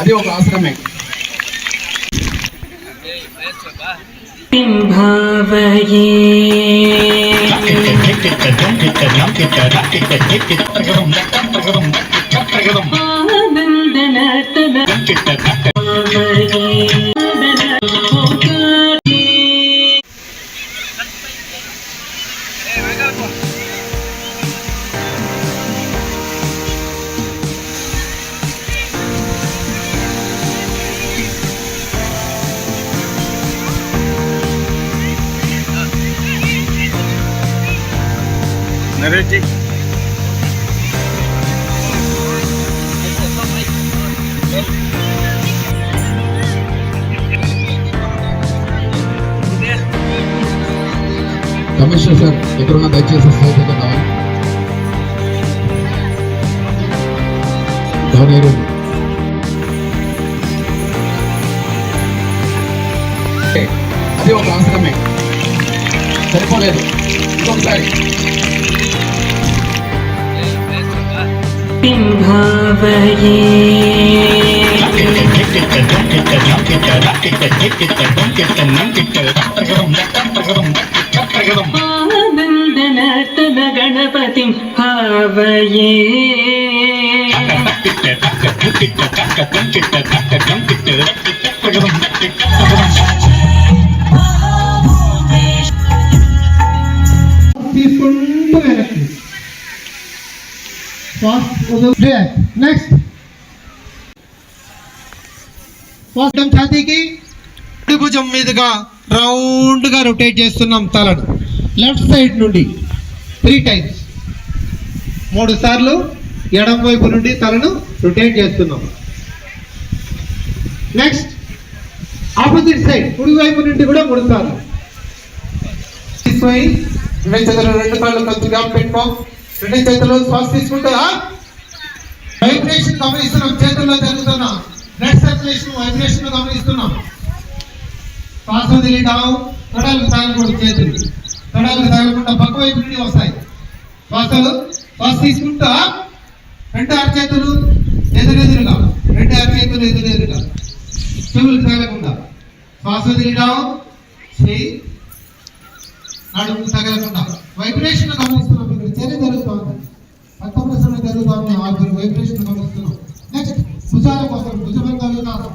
అది ఒక ఆశ్రమే భావయే. నరేష్ కమిషనర్ సార్ ఎక్కడున్నా దయచేసి స్థాయిగా కావాలి గవర్నర్ అది ఒక అవసరమే సరిపోలేదు. ఇంకొకసారి. பின்பாவையே ஆனந்தன தன கணபதி பாவையே Thank you. నెక్స్ట్ శ్వాసం ఛాతీకి కుడి భుజం మీదుగా రౌండ్గా రొటేట్ చేస్తున్నాం తలను లెఫ్ట్ సైడ్ నుండి త్రీ టైమ్స్ మూడు సార్లు ఎడం వైపు నుండి తలను రొటేట్ చేస్తున్నాం నెక్స్ట్ ఆపోజిట్ సైడ్ కుడి వైపు నుండి కూడా మూడు సార్లు రెండు చేతులు రెండు కాళ్ళు కొంచెం పెట్టుకో రెండు చేతులు శ్వాస తీసుకుంటారా? వైబ్రేషన్ గమనిస్తున్నాం చేతుల్లో జరుగుతున్న. బ్లడ్ సర్క్యులేషన్ వైబ్రేషన్ గమనిస్తున్నాం. శ్వాస వదిలేదాం తొడలు తగలకూడదు చేతులు. తడాలు తగలకుండా పక్క వైపు నుండి వస్తాయి. శ్వాసలు శ్వాస తీసుకుంటా. రెండు అరచేతులు ఎదురెదురుగా. రెండు అరచేతులు ఎదురెదురుగా. చెవులు తగలకుండా. శ్వాస వదిలేదాం చేయి నడుము తగలకుండా. వైబ్రేషన్ గమనిస్తున్నాం. ఇక్కడ చర్య జరుగుతూ ఉంది. రక్త ప్రసరణ జరుగుతోంది ఆర్థిక వైబ్రేషన్ గమనిస్తున్నాం. నెక్స్ట్ భుజాల కోసం భుజబంధాలు కాదు.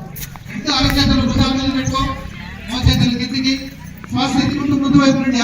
ఇంకా అరచేతులు భుజాల మీద పెట్టుకో. మో చేతులు కిందికి. శ్వాస ఎత్తుకుంటూ ముందు వైపు నుండి